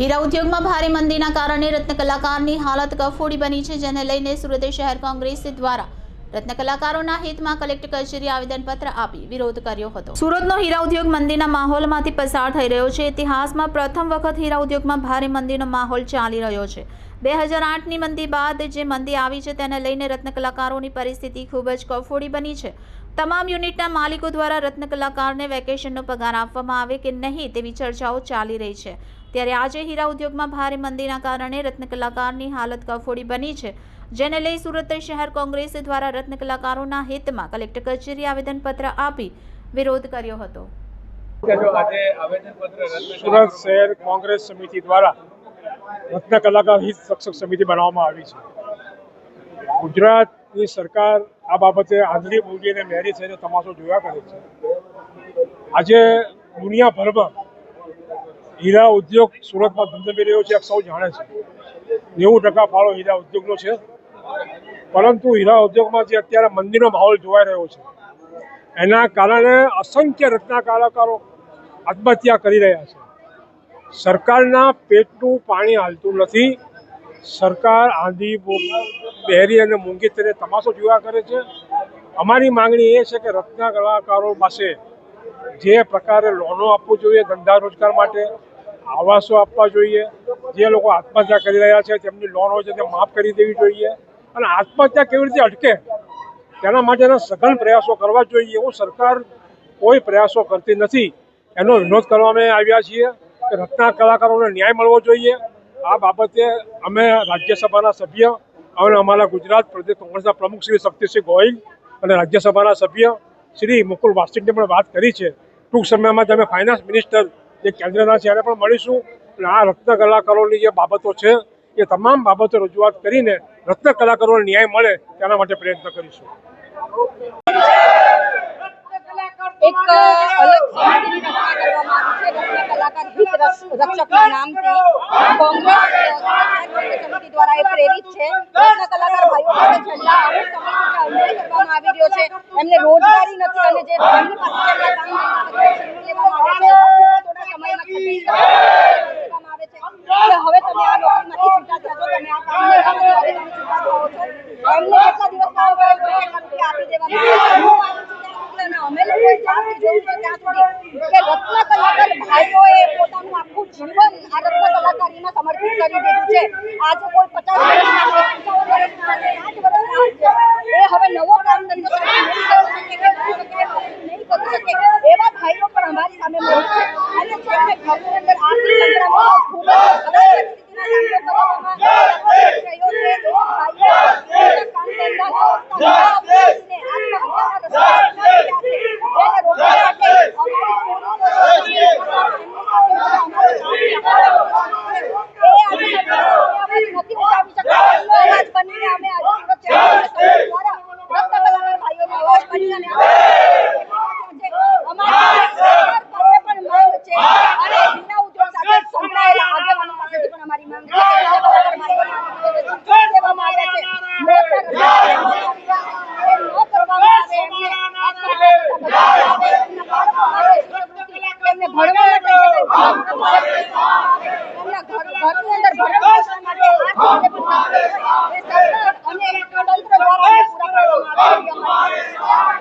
હીરા ઉદ્યોગમાં ભારે મંદીના કારણે રત્ન કલાકારની હાલત કફોડી બની છે, જેને લઈને સુરત શહેર કોંગ્રેસ દ્વારા રત્નકલાકારોના હિતમાં કલેક્ટર કચેરી આવેદનપત્ર આપી વિરોધ કર્યો હતો. સુરતનો હીરા ઉદ્યોગ મંદીના માહોલમાંથી પસાર થઈ રહ્યો છે. ઇતિહાસમાં પ્રથમ વખત હીરા ઉદ્યોગમાં ભારે મંદીનો માહોલ ચાલી રહ્યો છે. બે હજાર આઠની મંદી બાદ જે મંદી આવી છે તેને લઈને રત્ન કલાકારોની પરિસ્થિતિ ખૂબ જ કફોડી બની છે. તમામ યુનિટના માલિકો દ્વારા રત્ન કલાકારને વેકેશનનો પગાર આપવામાં આવે કે નહીં તેવી ચર્ચાઓ ચાલી રહી છે. ત્યારે આજે હીરા ઉદ્યોગમાં ભારે મંદીના કારણે રત્નકલાકારની હાલત કફોડી બની છે. જેને લઈ સુરત શહેર કોંગ્રેસ દ્વારા રત્ન કલાકારોના હિતમાં કલેક્ટર કચેરી આવેદનપત્ર આપી વિરોધ કર્યો હતો. સુરત શહેર કોંગ્રેસ સમિતિ દ્વારા રત્ન કલાકાર હિત રક્ષક સમિતિ બનાવવામાં આવી છે. ગુજરાતની સરકાર આ બાબતે આંધળી મૂડી અને મેરી થઈને તમાશો જોયા કરે છે. આજે દુનિયાભરમાં હીરા ઉદ્યોગ સુરતમાં ધમધમી રહ્યો છે સૌ જાણે છે. નેવું ટકા ફાળો હીરા ઉદ્યોગનો છે. પરંતુ હીરા ઉદ્યોગમાં જે અત્યારે મંદીનો માહોલ જોવાઈ રહ્યો છે, એના કારણે અસંખ્ય રત્ના કલાકારો આત્મહત્યા કરી રહ્યા છે. સરકારના પેટનું પાણી હાલતું નથી. સરકાર આંધી બહેરી અને મૂંગી તેને તમાશો જોયા કરે છે. અમારી માંગણી એ છે કે રત્ના કલાકારો પાસે જે પ્રકારે લોનો આપવું જોઈએ ધંધા રોજગાર માટે, આવાસો આપવા જોઈએ, જે લોકો આત્મહત્યા કરી રહ્યા છે, તેમની લોન હોય છે તે માફ કરી દેવી જોઈએ અને આત્મહત્યા કેવી રીતે અટકે? તેના માટેના સઘન પ્રયાસો કરવા જોઈએ. એવું સરકાર કોઈ પ્રયાસો કરતી નથી. એનો વિરોધ અમે આવ્યા છીએ. કે રત્ના કલાકારોને ન્યાય મળવો જોઈએ. આ બાબતે અમે રાજ્યસભાના સભ્ય અને અમારા ગુજરાત પ્રદેશ કોંગ્રેસના પ્રમુખ શ્રી શક્તિસિંહ ગોહિલ અને રાજ્યસભાના સભ્ય શ્રી મુકુલ વાસ્તિકને પણ વાત કરી છે. ટૂંક સમયમાં અમે ફાઇનાન્સ મિનિસ્ટર જે કેન્દ્રના છે પણ મળીશું. અને આ રત્ન કલાકારોની જે બાબતો છે, એ તમામ બાબતો રજૂઆત કરીને રત્ન કલાકારોને ન્યાય મળે તેના માટે પ્રયત્ન કરીશું. એક અલગ સમિતિની રચના કરવામાં આવી છે રત્ન કલાકાર હિત રક્ષ- રક્ષકના નામથી કોંગ્રેસ સમિતિ દ્વારા એ પ્રેરિત છે. રત્ન કલાકાર ભાઈઓ માટે છેલ્લા અમુક સમયથી અન્યાય કરવામાં આવી રહ્યો છે. એમને રોજગારી નથી અને જે હવે તમે આ માનું છું ત્યાં સુધી અમે જોયું ત્યાં સુધી કે રત્ન એ હવે નવો કામ ધંધો નહીં ભાઈઓ પણ અમારી સામે મળે છે અને બનીને અમે આજે સુરત ચેનલ દ્વારા રક્ત કલાકાર ભાઈઓનો અવાજ બની અને ભણવા માટે એમના ઘરની અંદર ભણવા અને એક સ્વતંત્ર દ્વારા પૂરા પાડવામાં આવે